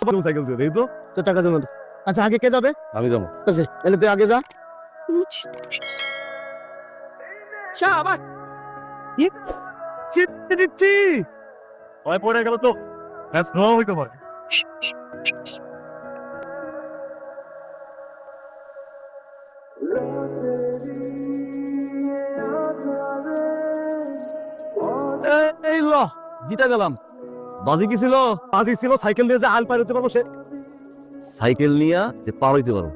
Cycle দিয়ে দেই তো। তো টাকা জমা। আচ্ছা আগে কে যাবে? আমি যাব। আছে তাহলে তুই আগে যা। শাবাশ। চিত্তি চিত্তি ভয় পড়ে গেল তো। হ্যাঁ স্নো হইতে পারে। এই ল জিতে গেলাম। বাজি কি ছিল? বাজি ছিল সাইকেল দিয়ে যে আল পার হতে পারব সে সাইকেল নিয়ে যে পার হইতে পারব।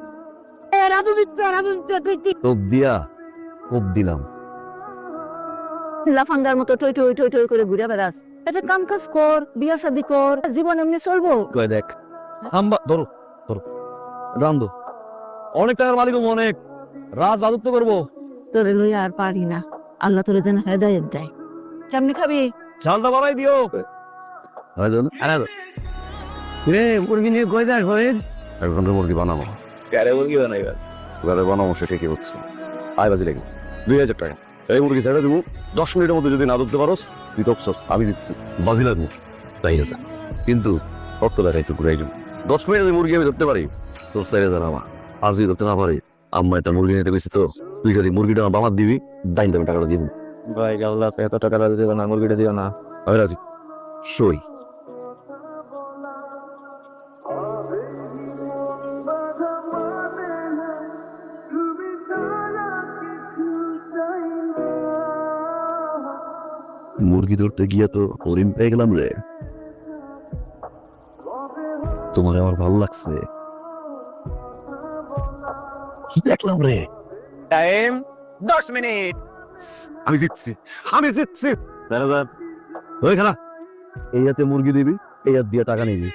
কোপ দিয়া কোপ দিলাম। লাফাঙ্গার মতো টই টই টই টই করে ঘুরে বেড়াস। একটা কাম কাজ কর বিয়া শাদি কর জীবন এমনি চলবো। কয় দেখ হাম্বা ধরো ধরো। রান্দো অনেক টাকার মালিক অনেক। রাজ রাজত্ব করব। তোরে লইয়া আর পারি না। আল্লাহ তোরে যেন হেদায়ত দেয়। কেমনি খাবি? চালটা বাড়াই দিও। রে মুরগি নিয়ে কই যাস মুরগি বানাবো। কারে মুরগি বানাইবা বানাবো সেটা কি হচ্ছে আয় বাজি লেগে দুই হাজার টাকা। এই মুরগি ছেড়ে দেবো। দশ মিনিটের মধ্যে যদি না ধরতে পারোস তুই তকছস আমি দিচ্ছি। বাজি লাগবো। তাই আছে কিন্তু একজন দশ মিনিট মুরগি আমি ধরতে পারি তোর চার হাজার আমার। আর যদি ধরতে না পারি আম্মা একটা মুরগি নিতে গেছি তো তুই যদি মুরগিটা আমার বাবার দিবি ডাইন দেবে টাকাটা দিয়ে দিবি। ভাই গাল্লা এত টাকা দিবা না মুরগিটা দিও না। আমি রাজি। সই। মুরগি ধরতে গিয়ে তো হরিণ পেয়ে গেলাম রে। তোমার আমার ভালো লাগছে। কি দেখলাম রে? টাইম দশ মিনিট। আমি জিতছি আমি জিতছি। দাদা ওই খেলা এই হাতে মুরগি দিবি এই হাত দিয়ে টাকা নিবি।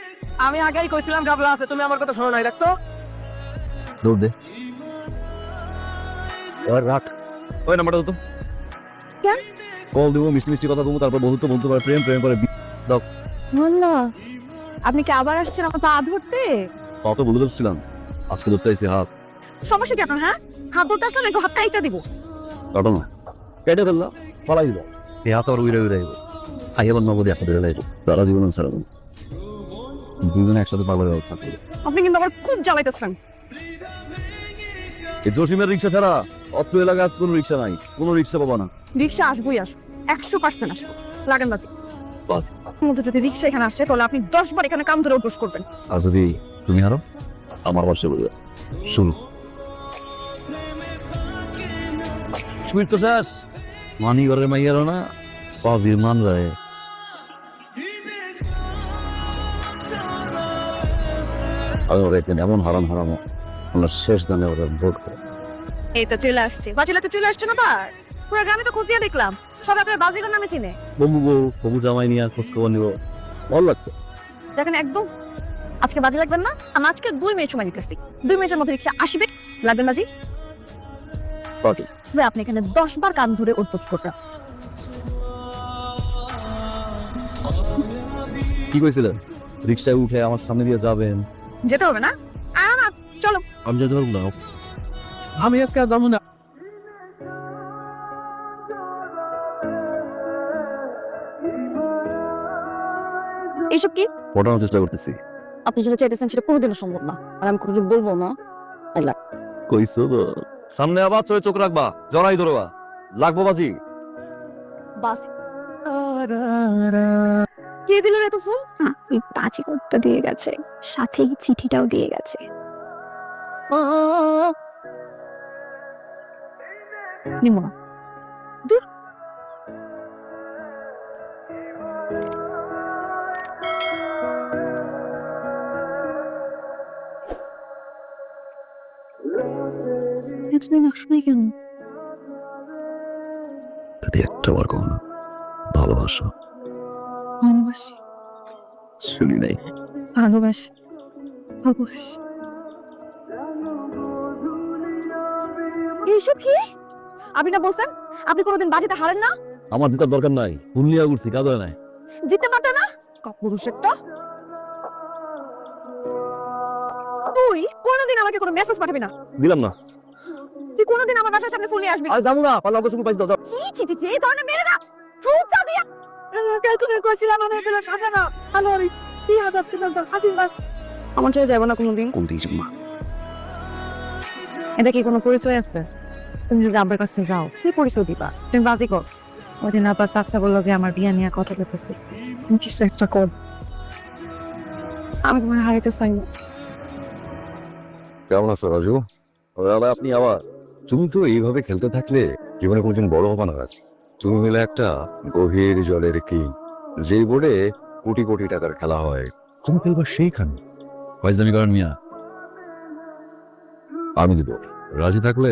আমি আগেই কইছিলাম গাবলা আছে তুমি আমার কথা শোনো নাই রাখছো দৌড় দে। এবার রাখ। ওই নাম্বারটা তো। কেন? কল দেবো মিষ্টি মিষ্টি কথা বলব তারপর বন্ধুত্ব বলতে পারে প্রেম প্রেম করে মোল্লা আপনি কি আবার আসছেন আমার পা ধরতে? কত বলে ধরছিলাম আজকে ধরতে আইসি হাত। সমস্যা কি আপনার হ্যাঁ? হাত ধরতে আসলে নাকি হাতটা ইচ্ছা দিব। কাটো না। কেটে ফেললাম পালাই দিল এই হাত আবার উড়ে উড়ে আইব। খাই আবার নগদে একটা বেড়ে লাগবে তারা জীবন ছাড়া দুজনে একসাথে পাগল হয়ে আপনি কিন্তু আবার খুব জ্বালাইতেছেন। এই জসিমের রিক্সা ছাড়া অত্র এলাকায় আজ কোনো রিক্সা নাই কোনো রিক্সা পাবা না। রিক্সা আসবোই আসব একশো পার্সেন্ট আসব লাগেন বাজি। বাস। মধ্যে যদি রিক্সা এখানে আসছে তাহলে আপনি দশ বার এখানে কাম ধরে উঠবোস করবেন। আর যদি তুমি হারো আমার পাশে বলবে শুরু সুইট তো শেষ মানি ঘরের মাইয়ারও না পাজির মান আমি ওরা এমন হারাম হারামো শেষ দানে ওরা ভোট করে এই তো চলে আসছে। বাজিলা তো চলে আসছে না বার পুরো গ্রামে তো খোঁজ দিয়ে দেখলাম। সব আপনার নামে চিনে। ববু বউ জামাই নিয়ে খোঁজ খবর নিব। ভালো লাগছে। দেখেন একদম আজকে বাজি লাগবেন না আমি আজকে দুই মিনিট সময় নিতেছি। দুই মিনিটের মধ্যে রিক্সা আসবে। লাগবেন বাজি? বাজি। তবে আপনি এখানে দশ বার কান ধরে উঠবোস করবেন কি কইছিলেন? রিক্সায় উঠে আমার সামনে দিয়ে যাবেন। যেতে হবে না? আ না চলো। আমি যেতে পারব না। আমি আজকে আর যাব না। এইসব কি? পটানোর চেষ্টা করতেছি। আপনি যেটা চাইতেছেন সেটা কোনোদিনও সম্ভব না। আর আমি কোনোদিন বলব না। কইছো তো। সামনে আবার চোখে চোখ রাখবা জড়াই ধরবা। লাগবো বাজি। বাস। কে দিল রে তো ফুল ওই পাঁচি কোটটা দিয়ে গেছে। সাথেই চিঠিটাও দিয়ে গেছে। নিব না। দূর। এতদিন আসলে কেন? তাহলে একটা বার কখনো ভালোবাসা। ভালোবাসি। শুনি নাই। ভালোবাসি। ভালোবাসি। এইসব কি? আপনি না বলছেন? আপনি কোনোদিন বাজিতে হারেন না? আমার জেতার দরকার নাই। পুরুলিয়া ঘুরছি কাজ হয় নাই। জিততে পারতে না? কাপুরুষ একটা। তুই কোনোদিন আমাকে কোনো মেসেজ পাঠাবি না। দিলাম না। তুই কোনোদিন আমার বাসার সামনে ফুল নিয়ে আসবি না। আজ যাব না পাল্লা অবশ্য পাইছি দাও ছি ছি ছি ছি, এই ধরনের মেরে না। চুপ চা দিয়া। তুমি কইছিলাম আমি এখানে সাজা না। আলো কি হাজার তিন হাজার আশীর্বাদ আমার ছেড়ে যাব না কোনোদিন। কোন দিকে মা? এটা কি কোনো পরিচয় আছে? তুমি যদি আব্বার কাছে যাও কি পরিচয় দিবা? তুমি বাজি কর। ওদিন আব্বা সাস্তা বলল যে আমার বিয়া নিয়ে কথা বলতেছে। তুমি কিছু একটা কর। আমি তোমার হারাইতে চাই না। কেমন আছো রাজু? আপনি আবার? তুমি তো এইভাবে খেলতে থাকলে জীবনে কোনোদিন বড় হবে না রাজ। তুমি মিলে একটা গভীর জলের কি যে বোর্ডে কোটি কোটি টাকার খেলা হয়। তুমি খেলবা সেইখানে। ফাইজলামি করেন মিয়া। আমি দিব। রাজি থাকলে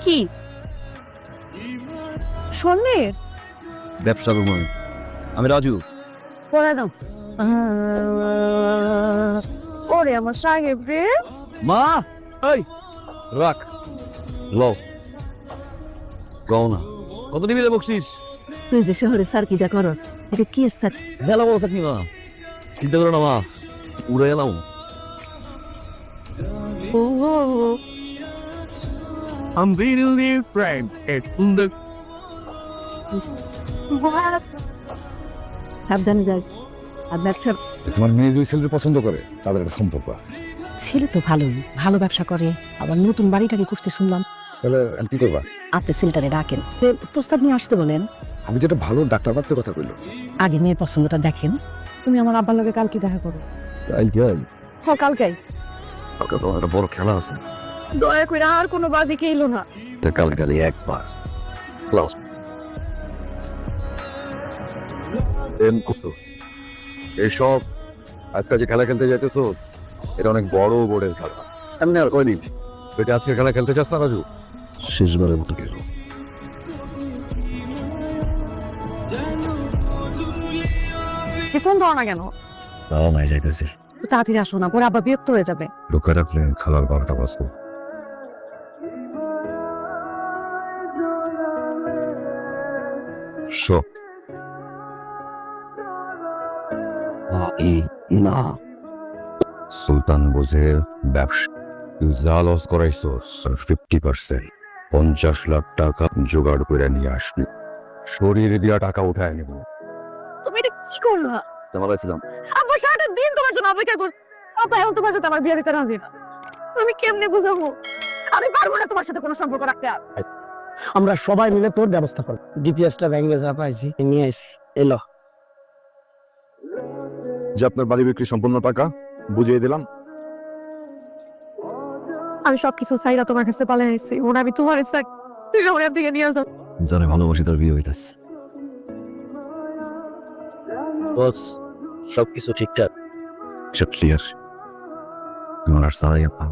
কি? স্বর্ণের ব্যবসা রুমন আমি। রাজু। দাও। ওরে আমার সাহেব রে। মা! এই রাখ। লও। গাও না। কত নিবি রে বকশিস তুই যে শহরে সার্কিটা করস এটা কি এর সার্কি মেলা বড় চাকরি মা চিন্তা করো না মা। উড়ে এলাম I'm really friend. And the সাবধানে যাস। আর ব্যবসা তোমার মেয়ে দুই ছেলের পছন্দ করে তাদের একটা সম্পর্ক আছে। ছেলে তো ভালোই ভালো ব্যবসা করে। আবার নতুন বাড়িটারি করতে শুনলাম। তাহলে কি করবা? আপনি ছেলেটারে ডাকেন। সে প্রস্তাব নিয়ে আসতে বলেন। আমি যেটা ভালো ডাক্তার পাত্রের কথা কইলো আগে মেয়ের পছন্দটা দেখেন। তুমি আমার আব্বার লগে কালকে দেখা করো। গাই হ্যাঁ কালকে কালকে তোমার একটা বড় খেলা আছে। দয়া করে আর কোনো বাজি খেলো না। তা কাল কালি একবার। ক্লাস। এম কুসুস এসব আজকে যে খেলা খেলতে যাইতেছোস এটা অনেক বড় বোর্ডের খেলা। এমনি আর কয়দিন? তুই আজকে খেলা খেলতে চাস না রাজু? শেষবারের মতো গেল ফোন ধরো না কেন? তাও নাই যাইতেছি। তো তাড়াতাড়ি আসো না পরে আবার বিরক্ত হয়ে যাবে। রাখলে খেলার বারোটা বাজতো সব না। সুলতান বুঝে ব্যবসা যা লস করাইছস ফিফটি পার্সেন্ট পঞ্চাশ লাখ টাকা জোগাড় করে নিয়ে আসবি। শরীরে দিয়া টাকা উঠায় নেব। তুমি এটা কি করলা? জামালাইছিলাম আব্বা সারাটা দিন তোমার জন্য অপেক্ষা করছে আব্বা এখন তোমার সাথে আমার বিয়ে দিতে রাজি না। আমি কেমনে বুঝাবো? আমি পারব না তোমার সাথে কোনো সম্পর্ক রাখতে। আর আমরা সবাই মিলে তোর ব্যবস্থা করব। ডিপিএসটা ব্যাংকে যা পাইছি নিয়ে আসি এলো। যে আপনার বাড়ি বিক্রি সম্পূর্ণ টাকা বুঝিয়ে দিলাম। আমি সবকিছু চাইরা তোমার কাছে পালে আসছি ওরা আমি তোমার ইচ্ছা তুমি আমার দিকে নিয়ে আসো যারা ভালোবাসি তার বিয়ে হইতাছে। বস সবকিছু ঠিকঠাক। সব ক্লিয়ার তোমার আর সারাই আপা।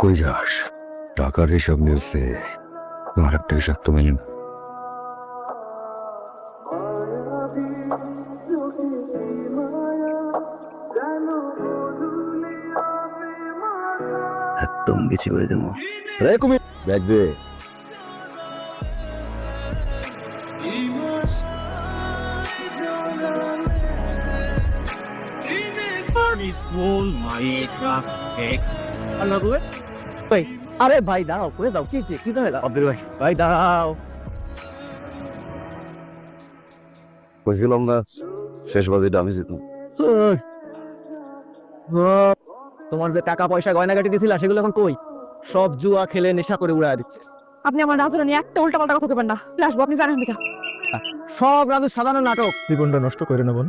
কই যাস? টাকার হিসাব মিলছে তোমার একটা হিসাব তো মেনে না। একদম বেশি করে দেবো। ব্যাগ দে। ভাই আরে ভাই দাও করে দাও কি কি ধরে দাও আব্দুল ভাই। ভাই দাও কইছিলাম না শেষ বাজিটা আমি জিতলাম। তোমার যে টাকা পয়সা গয়নাগাটি দিছিলা সেগুলো এখন কই? সব জুয়া খেলে নেশা করে উড়ায় দিচ্ছে। আপনি আমার রাজুরা নিয়ে একটা উল্টা পাল্টা কথা করবেন না। আসব আপনি জানেন দেখা সব রাজু সাধারণ নাটক। জীবনটা নষ্ট করে না বোন।